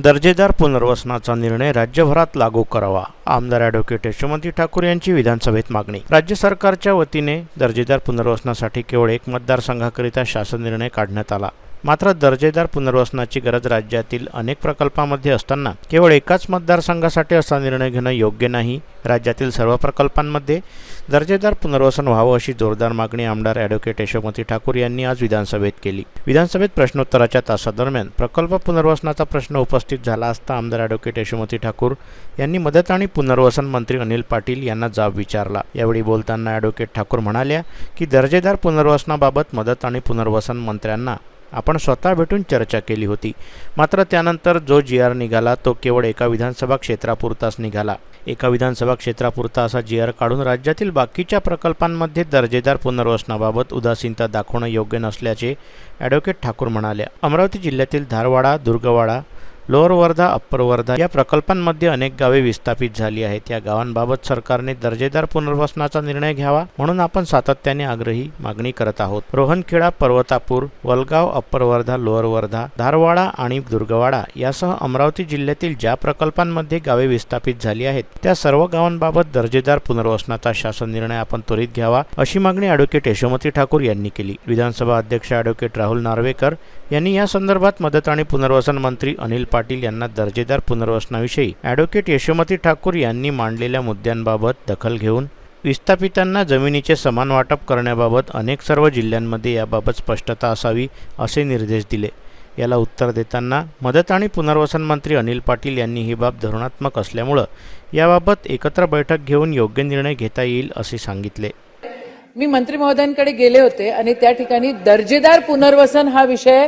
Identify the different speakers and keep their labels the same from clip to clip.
Speaker 1: दर्जेदार पुनर्वसनाचा निर्णय राज्यभरात लागू करावा. आमदार ॲडव्होकेट यशोमती ठाकूर यांची विधानसभेत मागणी. राज्य सरकारच्या वतीने दर्जेदार पुनर्वसनासाठी केवळ एक मतदारसंघाकरिता शासन निर्णय काढण्यात आला. मात्र दर्जेदार पुनर्वसनाची गरज राज्यातील अनेक प्रकल्पांमध्ये असताना केवळ एकाच मतदारसंघासाठी असा निर्णय घेणं योग्य नाही. राज्यातील सर्व प्रकल्पांमध्ये दर्जेदार पुनर्वसन व्हावं अशी जोरदार मागणी आमदार ॲडव्होकेट यशोमती ठाकूर यांनी आज विधानसभेत केली. विधानसभेत प्रश्नोत्तराच्या तासादरम्यान प्रकल्प पुनर्वसनाचा प्रश्न उपस्थित झाला असता आमदार ॲडव्होकेट यशोमती ठाकूर यांनी मदत आणि पुनर्वसन मंत्री अनिल पाटील यांना जाब विचारला. यावेळी बोलताना ॲडव्होकेट ठाकूर म्हणाल्या की दर्जेदार पुनर्वसनाबाबत मदत आणि पुनर्वसन मंत्र्यांना आपण स्वतः भेटून चर्चा केली होती. मात्र त्यानंतर जो जी आर निघाला तो केवळ एका विधानसभा क्षेत्रापुरताच निघाला. एका विधानसभा क्षेत्रापुरता असा जी आर काढून राज्यातील बाकीच्या प्रकल्पांमध्ये दर्जेदार पुनर्वसनाबाबत उदासीनता दाखवणं योग्य नसल्याचे ॲडव्होकेट ठाकूर म्हणाल्या. अमरावती जिल्ह्यातील धारवाडा दुर्गवाडा लोअर वर्धा अप्पर वर्धा या प्रकल्पांमध्ये अनेक गावे विस्थापित झाली आहेत. या गावांबाबत सरकारने दर्जेदार पुनर्वसनाचा निर्णय घ्यावा म्हणून आपण सातत्याने आग्रही मागणी करत आहोत. रोहनखेडा पर्वतापूर वलगाव अप्पर वर्धा लोअर वर्धा धारवाडा आणि दुर्गवाडा यासह अमरावती जिल्ह्यातील ज्या प्रकल्पांमध्ये गावे विस्थापित झाली आहेत त्या सर्व गावांबाबत दर्जेदार पुनर्वसनाचा शासन निर्णय आपण त्वरित घ्यावा अशी मागणी अॅडव्होकेट यशोमती ठाकूर यांनी केली. विधानसभा अध्यक्ष अॅडव्होकेट राहुल नार्वेकर यांनी या संदर्भात मदत आणि पुनर्वसन मंत्री अनिल पाटील यांना दर्जेदार पुनर्वसनाविषयी ॲडव्होकेट यशोमती ठाकूर यांनी मांडलेल्या मुद्द्यांबाबत दखल घेऊन विस्थापितांना जमिनीचे समान वाटप करण्याबाबत अनेक सर्व जिल्ह्यांमध्ये याबाबत स्पष्टता असावी असे निर्देश दिले. याला उत्तर देताना मदत आणि पुनर्वसन मंत्री अनिल पाटील यांनी ही बाब धोरणात्मक असल्यामुळं याबाबत एकत्र बैठक घेऊन योग्य निर्णय घेता येईल असे सांगितले.
Speaker 2: मी मंत्री महोदयांकडे गेले होते आणि त्या ठिकाणी दर्जेदार पुनर्वसन हा विषय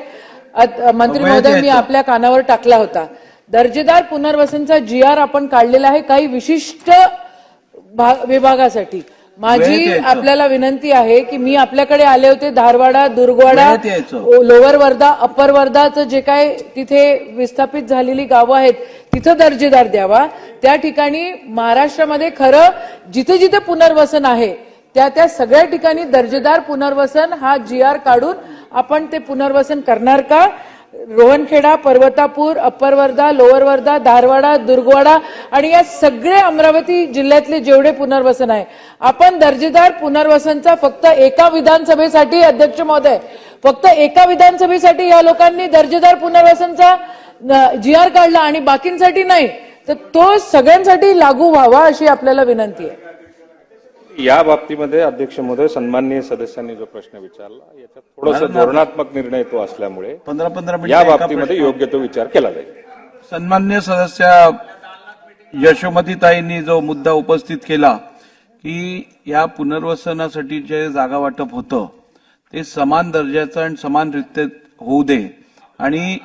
Speaker 2: मंत्री महोदय मी आपल्या कानावर टाकला होता. दर्जेदार पुनर्वसनचा जी आर आपण काढलेला आहे काही विशिष्ट विभागासाठी. माझी आपल्याला विनंती आहे की मी आपल्याकडे आले होते धारवाडा दुर्गवाडा लोअर वर्धा अप्पर वर्धाचं जे काय तिथे विस्थापित झालेली गावं आहेत तिथं दर्जेदार द्यावा. त्या ठिकाणी महाराष्ट्रामध्ये खरं जिथे जिथे पुनर्वसन आहे त्या त्या सगळ्या ठिकाणी दर्जेदार पुनर्वसन हा जी आर काढून आपण ते पुनर्वसन करणार का? रोहनखेडा पर्वतापूर अप्पर वर्धा लोअर वर्धा धारवाडा दुर्गवाडा आणि या सगळे अमरावती जिल्ह्यातले जेवढे पुनर्वसन आहे. आपण दर्जेदार पुनर्वसनचा फक्त एका विधानसभेसाठी अध्यक्ष महोदय फक्त एका विधानसभेसाठी या लोकांनी दर्जेदार पुनर्वसनचा जी आर काढला आणि बाकींसाठी नाही तर तो सगळ्यांसाठी लागू व्हावा अशी आपल्याला विनंती आहे.
Speaker 3: या बाबतीमध्ये अध्यक्ष महोदय सन्माननीय सदस्यांनी जो प्रश्न विचारला याच्यात थोडस धोरणात्मक निर्णय तो असल्यामुळे
Speaker 4: पंधरा पंधरा
Speaker 3: या बाबतीमध्ये. योग्य तो विचार केला जाईल
Speaker 4: सन्मान्य सदस्य यशोमतीताईंनी जो मुद्दा उपस्थित केला की या पुनर्वसनासाठी जे जागा वाटप होतं ते समान दर्जाचं आणि समान रित्या होऊ दे आणि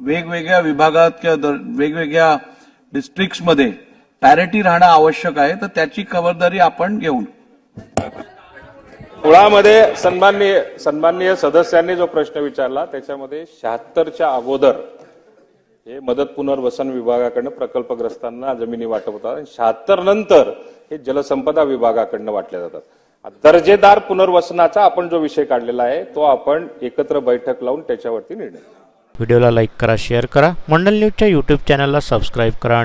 Speaker 4: वेगवेगळ्या विभागात किंवा वेगवेगळ्या डिस्ट्रिक्ट्समध्ये पॅरिटी राहणं आवश्यक आहे तर त्याची खबरदारी आपण घेऊन.
Speaker 3: मुळामध्ये सन्माननीय सन्माननीय सदस्यांनी जो प्रश्न विचारला त्याच्यामध्ये शहात्तरच्या अगोदर हे मदत पुनर्वसन विभागाकडनं प्रकल्पग्रस्तांना जमिनी वाटप होतात आणि शहात्तर नंतर हे जलसंपदा विभागाकडनं वाटल्या जातात. दर्जेदार पुनर्वसनाचा आपण जो विषय काढलेला आहे तो आपण एकत्र बैठक लावून त्याच्यावरती निर्णय घेऊ.
Speaker 1: व्हिडिओला लाईक करा शेअर करा. मंडल न्यूजच्या यूट्यूब चॅनलला सबस्क्राईब करा.